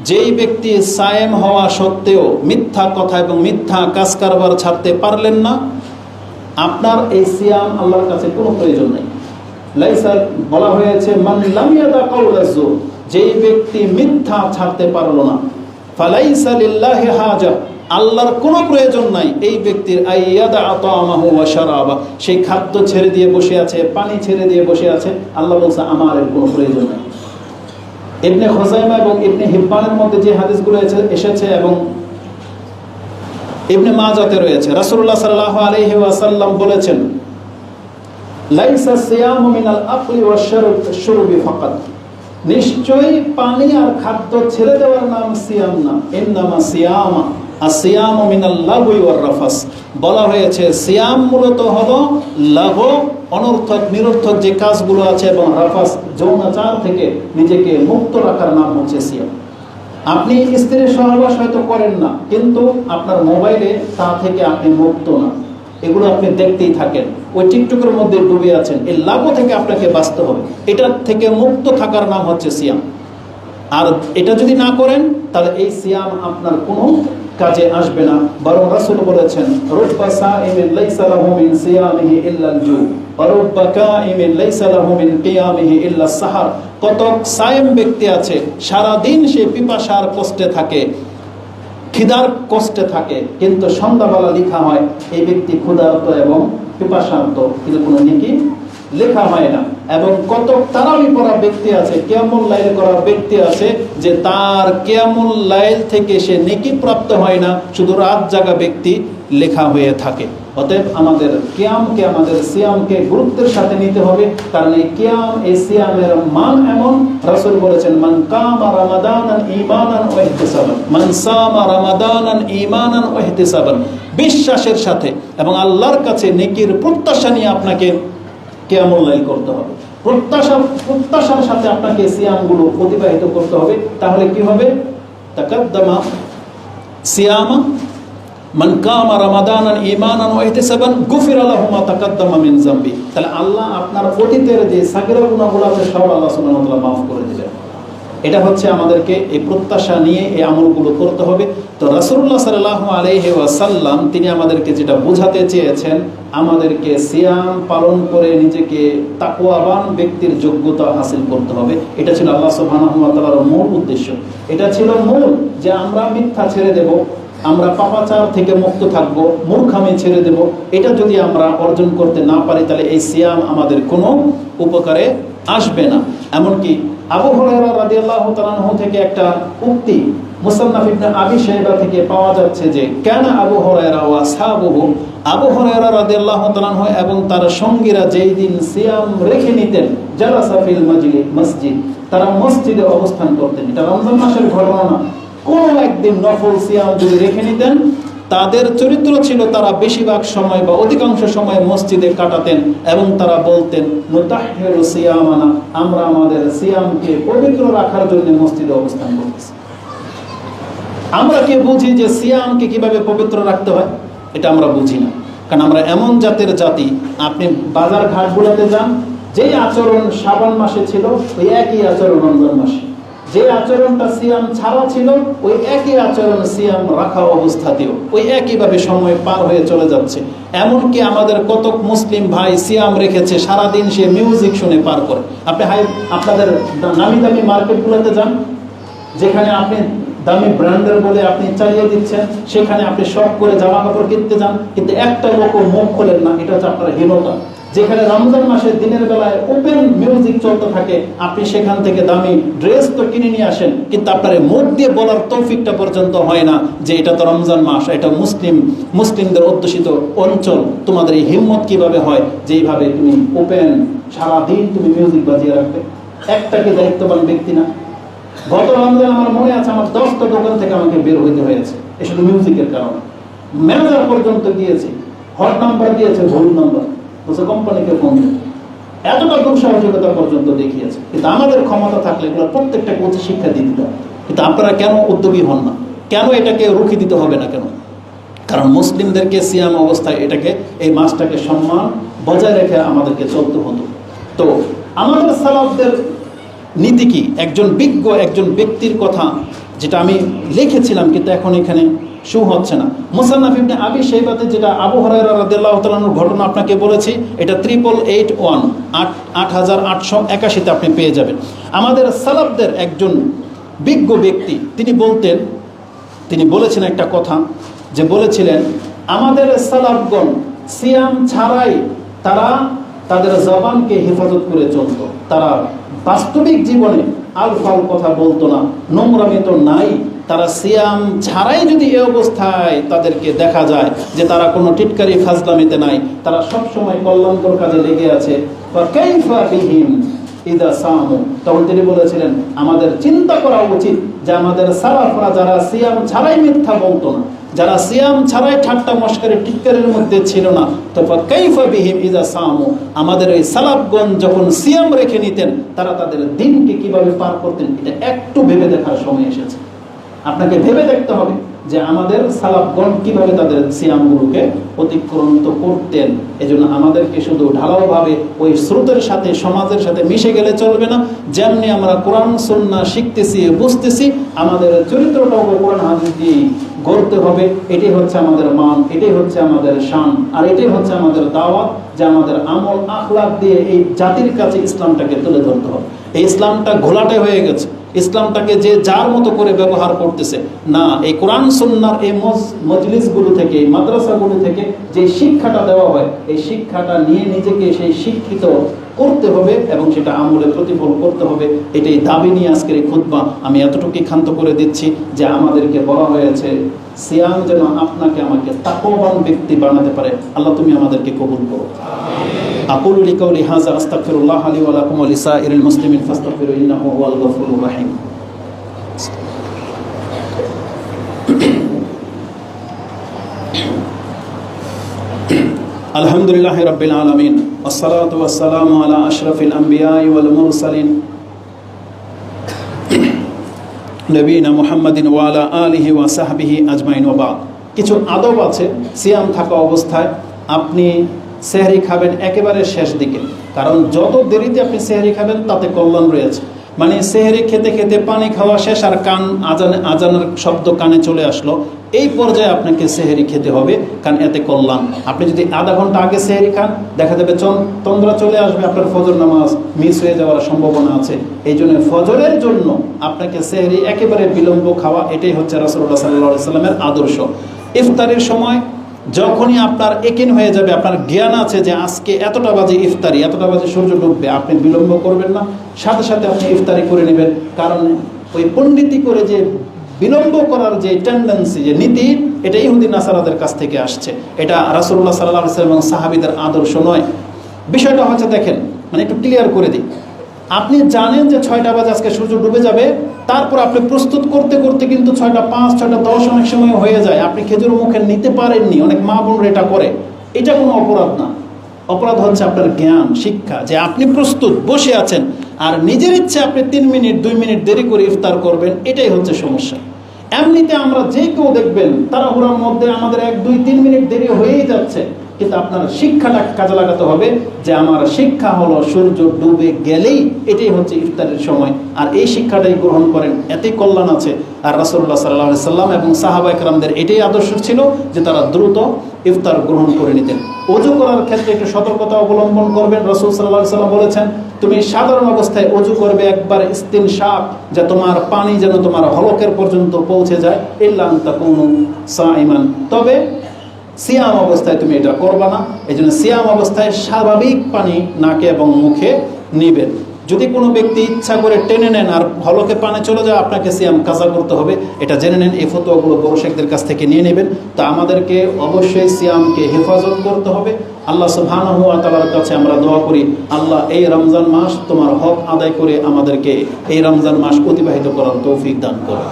যে যেই ব্যক্তি সায়েম হওয়া সত্ত্বেও মিথ্যা কথা এবং মিথ্যা কাজ কারবার ছাড়তে পারলেন না, আপনার এই সিয়াম আল্লাহর কাছে কোনো প্রয়োজন নেই। লাইসা বলা হয়েছে যেই ব্যক্তি মিথ্যা ছাড়তে পারল না আল্লাহর কোনো প্রয়োজন নাই। এই ব্যক্তির আইয়াদা সেই খাদ্য ছেড়ে দিয়ে বসে আছে, পানি ছেড়ে দিয়ে বসে আছে। আল্লাহ বলছে, আমার এর কোনো প্রয়োজন নাই। ইবনে খোজাইমা এবং ইবনে হিব্বানের মধ্যে যে হাদিসগুলো এসেছে এবং ইবনে মাজাতে রয়েছে, রাসূলুল্লাহ সাল্লাল্লাহু আলাইহি ওয়াসাল্লাম বলেছেন, লাইসা নিশ্চয়ই পানি আর খাদ্য ছেড়ে দেওয়ার নাম সিয়াম না। ইন্নামা সিয়ামা। আর রাফাস। বলা হয়েছে মূলত অনর্থক যে কাজগুলো আছে এবং রাফাস থেকে নিজেকে মুক্ত রাখার নাম হচ্ছে আপনি স্ত্রীর সহবাস হয়তো করেন না, কিন্তু আপনার মোবাইলে তা থেকে আপনি মুক্ত না। এগুলো আপনি দেখতেই থাকেন। ওই টিকটকের মধ্যে ডুবে আছেন। এই লাভ থেকে আপনাকে বাঁচতে হবে। এটার থেকে মুক্ত থাকার নাম হচ্ছে সিয়াম। আর এটা যদি না করেন, তাহলে এই সিয়াম আপনার কোনো কাজে আসবে না। বরং রাসূল বলেছেন রুব্বা সাইমিন লাইসা লাহু মিন সিয়ামিহি ইল্লাল জু ওয়া রুব্বা কাইমিন লাইসা লাহু মিন কিয়ামিহি ইল্লাস সাহার কত সায়েম ব্যক্তি আছে সারা দিন সে পিপাসার কষ্টে থাকে, খিদার কষ্টে থাকে, কিন্তু সন্ধ্যাবেলা লেখা হয়, এই ব্যক্তি ক্ষুধার্ত এবং পিপাসার্ত, কিন্তু কোনো নেকি লেখা হয় না। এবং কত তারাবি পড়া ব্যক্তি আছে কেমন লাইল করা ব্যক্তি আছে যে তার কেমন লাইল থেকে সে নেকি প্রাপ্ত হয় না, শুধু রাত জাগা ব্যক্তি লেখা হয়ে থাকে। অতএব আমাদের কিয়ামকে, আমাদের সিয়ামকে গুরুত্বের সাথে নিতে হবে, কারণ এই কিয়াম, এই সিয়ামের মান এমন, রাসূল বলেছেন, মান কামা রামাদানান ঈমানান ওয়া ইহতিসাবান। মান সামা রামাদানান ঈমানান ওয়া ইহতিসাবান। বিশ্বাসের সাথে এবং আল্লাহর কাছে নেকির প্রত্যাশা নিয়ে আপনাকে কেয়ামুল করতে হবে? প্রত্যাশা, প্রত্যাশার সাথে আপনাকে সিয়ামগুলো অতিবাহিত করতে হবে। তাহলে কি হবে? তাকাদ্দামা সিয়ামা মান কামা রামাদানান ঈমানান ওয়া ইহতিসাবান গুফিরা লাহু মা তাকাদ্দামা মিন যামবি। তাহলে আল্লাহ আপনার অতীতের যে সাগরা গুনাহগুলো আছে সব আল্লাহ সুবহানাহু ওয়া তাআলা মাফ করে দিবেন। এটা হচ্ছে আমাদেরকে এই প্রত্যাশা নিয়ে এই আমলগুলো করতে হবে। তো রাসূলুল্লাহ সাল্লাল্লাহু আলাইহি ওয়াসাল্লাম, তিনি আমাদেরকে যেটা বোঝাতে চেয়েছেন, আমাদেরকে সিয়াম পালন করে নিজেকে তাকওয়াবান ব্যক্তির যোগ্যতা হাসিল করতে হবে। এটা ছিল আল্লাহ তাআলার মূল উদ্দেশ্য। এটা ছিল মূল যে আমরা মিথ্যা ছেড়ে দেব, আমরা পাপাচার থেকে মুক্ত থাকব, মূর্খামি ছেড়ে দেব। এটা যদি আমরা অর্জন করতে না পারি, তাহলে এই সিয়াম আমাদের কোনো উপকারে আসবে না। এমনকি আবু হুরায়রা রাদিয়াল্লাহু তাআলা থেকে একটা উক্তি মুসান্নাফ ইবনে আবি শাইবা থেকে পাওয়া যাচ্ছে যে, কেন আবু হুরায়রা ওয়া সাহাবুহু আবু হুরায়রা রাদিয়াল্লাহু তাআলা এবং তার সঙ্গীরা যেই দিন সিয়াম রেখে নিতেন, জালাসা ফিল মাজলি মসজিদ, তারা মসজিদে অবস্থান করতেন। এটা রমজান মাসের ঘটনা না। কোন একদিন নফল সিয়াম যদি রেখে নিতেন তাদের চরিত্র ছিল তারা বেশিরভাগ সময় বা অধিকাংশ সময় মসজিদে কাটাতেন এবং তারা বলতেন সিয়ামানা, আমরা আমাদের সিয়ামকে পবিত্র রাখার জন্য মসজিদে অবস্থান করতেছি। আমরা কে বুঝি যে সিয়ামকে কীভাবে পবিত্র রাখতে হয়? এটা আমরা বুঝি না। কারণ আমরা এমন জাতের জাতি, আপনি বাজার ঘাটগুলোতে যান, যেই আচরণ শ্রাবণ মাসে ছিল, ওই একই আচরণ রমজান মাসে। যে আচরণটা সিয়াম ছাড়া ছিল, ওই একই আচরণ সিয়াম রাখা অবস্থাতেও, ওই একইভাবে সময় পার হয়ে চলে যাচ্ছে। এমনকি আমাদের কতক মুসলিম ভাই সিয়াম রেখেছে, সারাদিন সে মিউজিক শুনে পার করে। আপনি হাই, আপনাদের নামি দামি মার্কেটগুলোতে যান, যেখানে আপনি দামি ব্র্যান্ডের বলে আপনি চালিয়ে দিচ্ছেন, সেখানে আপনি শখ করে জামা কাপড় কিনতে যান, কিন্তু একটা লোকও মুখ খোলেন না, এটা হচ্ছে আপনার হীনতা। যেখানে রমজান মাসের দিনের বেলায় ওপেন মিউজিক চলতে থাকে, আপনি সেখান থেকে দামি ড্রেস তো কিনে নিয়ে আসেন, কিন্তু আপনার মুখ দিয়ে বলার তৌফিকটা পর্যন্ত হয় না যে এটা তো রমজান মাস, এটা মুসলিম, মুসলিমদের অধ্যুষিত অঞ্চল। তোমাদের এই হিম্মত কীভাবে হয়? যেইভাবে তুমি ওপেন সারাদিন তুমি মিউজিক বাজিয়ে রাখবে। একটা কি দায়িত্ববান ব্যক্তি না? গত রমজান আমার মনে আছে, আমার দশটা দোকান থেকে আমাকে বের হইতে হয়েছে। এ শুধু মিউজিকের কারণে। ম্যানেজার পর্যন্ত দিয়েছি হট নাম্বার দিয়েছে, ভুল নাম্বার বলছে কোম্পানিকে ফোন এতটা দুঃসাহসিকতা পর্যন্ত দেখিয়েছে। কিন্তু আমাদের ক্ষমতা থাকলে এগুলো প্রত্যেকটা কোচে শিক্ষা দিয়ে দিতে কিন্তু আপনারা কেন উদ্যোগী হন না? কেন এটাকে রুখে দিতে হবে না কেন? কারণ মুসলিমদেরকে সিয়াম অবস্থায় এটাকে, এই মাসটাকে সম্মান বজায় রেখে আমাদেরকে চলতে হতো। তো আমাদের সালাফদের নীতি কি? একজন বিজ্ঞ একজন ব্যক্তির কথা যেটা আমি লিখেছিলাম, কিন্তু এখন এখানে শু হচ্ছে না। মুসান্নাফ ইবনে আবি সেইবাতে যেটা আবু হরাইরা রাদিয়াল্লাহু তাআলার ঘটনা আপনাকে বলেছি, এটা ট্রিপল এইট ওয়ান আট আট হাজার আটশো একাশিতে আপনি পেয়ে যাবেন। আমাদের সালাফদের একজন বিজ্ঞ ব্যক্তি, তিনি বলতেন, তিনি বলেছেন একটা কথা যে বলেছিলেন, আমাদের সালাফগণ সিয়াম ছাড়াই তারা তাদের জবানকে হেফাজত করে চলত। তারা বাস্তবিক জীবনে আলফাল কথা বলতো না, নোংরামি তো নাই। তারা সিয়াম ছাড়াই যদি এ অবস্থায় তাদেরকে দেখা যায় যে তারা কোনো টিটকারি, ফাজলামিতে নাই, তারা সব সময় কল্যাণকর কাজে লেগে আছে। ইদা সামু। তখন তিনি বলেছিলেন, আমাদের চিন্তা করা উচিত যে আমাদের সালাফরা যারা সিয়াম ছাড়াই মিথ্যা বলতো না, যারা সিয়াম ছাড়াই ঠাট্টা, মস্কারে, টিটকারের মধ্যে ছিল না তারপর কাইফা বিহিম ইদা সামু। আমাদের ওই সালাফগঞ্জ যখন সিয়াম রেখে নিতেন, তারা তাদের দিনকে কীভাবে পার করতেন, এটা একটু ভেবে দেখার সময় এসেছে। আপনাকে ভেবে দেখতে হবে যে আমাদের সালাফগণ কীভাবে তাদের সিয়ামগুলোকে অতিক্রান্ত করতেন। এজন্য আমাদেরকে শুধু ঢালাওভাবে ওই স্রোতের সাথে, সমাজের সাথে মিশে গেলে চলবে না। যেমনি আমরা কোরআন সন্না শিখতেছি, বুঝতেছি, আমাদের চরিত্রটাও কোরআন হাদিস দিয়ে গড়তে হবে। এটাই হচ্ছে আমাদের মান, এটাই হচ্ছে আমাদের শান, আর এটাই হচ্ছে আমাদের দাওয়াত যে আমাদের আমল আখলাক দিয়ে এই জাতির কাছে ইসলামটাকে তুলে ধরতে হবে। এই ইসলামটা ঘোলাটে হয়ে গেছে। ইসলামটাকে যে যার মতো করে ব্যবহার করতেছে, না, এই কোরআন সন্ন্যার এই মজলিসগুলো থেকে এই মাদ্রাসাগুলো থেকে যে শিক্ষাটা দেওয়া হয়, এই শিক্ষাটা নিয়ে নিজেকে সেই শিক্ষিত করতে হবে এবং সেটা আমলে প্রতিফল করতে হবে। এটাই দাবি নিয়ে আজকের এই খুদ্া আমি এতটুকুই ক্ষান্ত করে দিচ্ছি যে আমাদেরকে বলা হয়েছে, সিয়াম যেন আপনাকে আমাকে তাকবান ব্যক্তি বানাতে পারে। আল্লাহ তুমি আমাদেরকে কবুল করো। أقول لقولي هذا أستغفر الله لي ولكم ولسائر المسلمين فاستغفروا إنه هو الغفور الرحيم الحمد لله رب العالمين والصلاة والسلام على أشرف الأنبياء والمرسلين নবীনা মুহাম্মাদিন ওয়ালা আলিহি ওয়া সাহবিহি আজমাইন ওবাদ কিছু আদব আছে সিয়াম থাকা অবস্থায় আপনি সেহরি খাবেন একেবারে শেষ দিকে। কারণ যত দেরিতে আপনি সেহারি খাবেন, তাতে কল্যাণ রয়েছে। মানে সেহরি খেতে খেতে পানি খাওয়া শেষ আর কান আজান, আজানের শব্দ কানে চলে আসলো। এই পর্যায়ে আপনাকে সেহেরি খেতে হবে, কারণ এতে কল্যাণ। আপনি যদি আধা ঘণ্টা আগে সেহেরি খান, দেখা যাবে তন্দ্রা চলে আসবে, আপনার ফজর নামাজ মিস হয়ে যাওয়ার সম্ভাবনা আছে। এই জন্য ফজরের জন্য আপনাকে সেহেরি একেবারে বিলম্ব খাওয়া, এটাই হচ্ছে রাসুল্লাহ সাল্লাহ সাল্লামের আদর্শ। ইফতারের সময় যখনই আপনার একিন হয়ে যাবে, আপনার জ্ঞান আছে যে আজকে এতটা বাজে ইফতারি, এতটা বাজে সূর্য ডুববে, আপনি বিলম্ব করবেন না। সাথে সাথে আপনি ইফতারি করে নেবেন। কারণ ওই পণ্ডিতি করে যে বিলম্ব করার যে টেন্ডেন্সি যে নীতি, এটা ইহুদি নাসারাদের কাছ থেকে আসছে। এটা রাসুল্লাহ সাল্লাহ এবং সাহাবিদের আদর্শ নয়। বিষয়টা হচ্ছে, দেখেন মানে একটু ক্লিয়ার করে দিই। আপনি জানেন যে ছয়টা বাজে আজকে সূর্য ডুবে যাবে, তারপর আপনি প্রস্তুত করতে করতে কিন্তু ছয়টা পাঁচ, ছয়টা দশ অনেক সময় হয়ে যায়। আপনি খেজুর মুখে নিতে পারেননি, অনেক মা বোনরা এটা করে। এটা কোনো অপরাধ না। অপরাধ হচ্ছে আপনার জ্ঞান, শিক্ষা, যে আপনি প্রস্তুত, বসে আছেন, আর নিজের ইচ্ছে আপনি তিন মিনিট, দুই মিনিট দেরি করে ইফতার করবেন, এটাই হচ্ছে সমস্যা। এমনিতে আমরা যে কেউ দেখবেন, তাড়াহুড়ার মধ্যে আমাদের এক, দুই, তিন মিনিট দেরি হয়েই যাচ্ছে। কিন্তু আপনার শিক্ষাটা কাজে লাগাতে হবে যে আমার শিক্ষা হলো সূর্য ডুবে গেলেই এটাই হচ্ছে ইফতারের সময়। আর এই শিক্ষাটাই গ্রহণ করেন, এতেই কল্যাণ আছে। আর রাসুল্লাহ সাল্লাহ সাল্লাম এবং সাহাবা একরামদের এটাই আদর্শ ছিল যে তারা দ্রুত ইফতার গ্রহণ করে নিতেন। অজু করার ক্ষেত্রে একটু সতর্কতা অবলম্বন করবেন। রসুল সাল্লাহ সাল্লাম বলেছেন, তুমি সাধারণ অবস্থায় অজু করবে একবার স্তিন সাপ যে তোমার পানি যেন তোমার হলকের পর্যন্ত পৌঁছে যায়। ইল্লান তা কোনো সাইমান তবে সিয়াম অবস্থায় তুমি এটা করবা না। এই জন্য সিয়াম অবস্থায় স্বাভাবিক পানি নাকে এবং মুখে নিবেন। যদি কোনো ব্যক্তি ইচ্ছা করে টেনে নেন আর হলকে পানে চলে যায়, আপনাকে সিয়াম কাজা করতে হবে। এটা জেনে নেন, এই ফতোয়াগুলো শেখদের কাছ থেকে নিয়ে নেবেন। তা আমাদেরকে অবশ্যই সিয়ামকে হেফাজত করতে হবে। আল্লাহ সুবহান হুয়া তালার কাছে আমরা দোয়া করি, আল্লাহ এই রমজান মাস তোমার হক আদায় করে আমাদেরকে এই রমজান মাস অতিবাহিত করার তৌফিক দান করো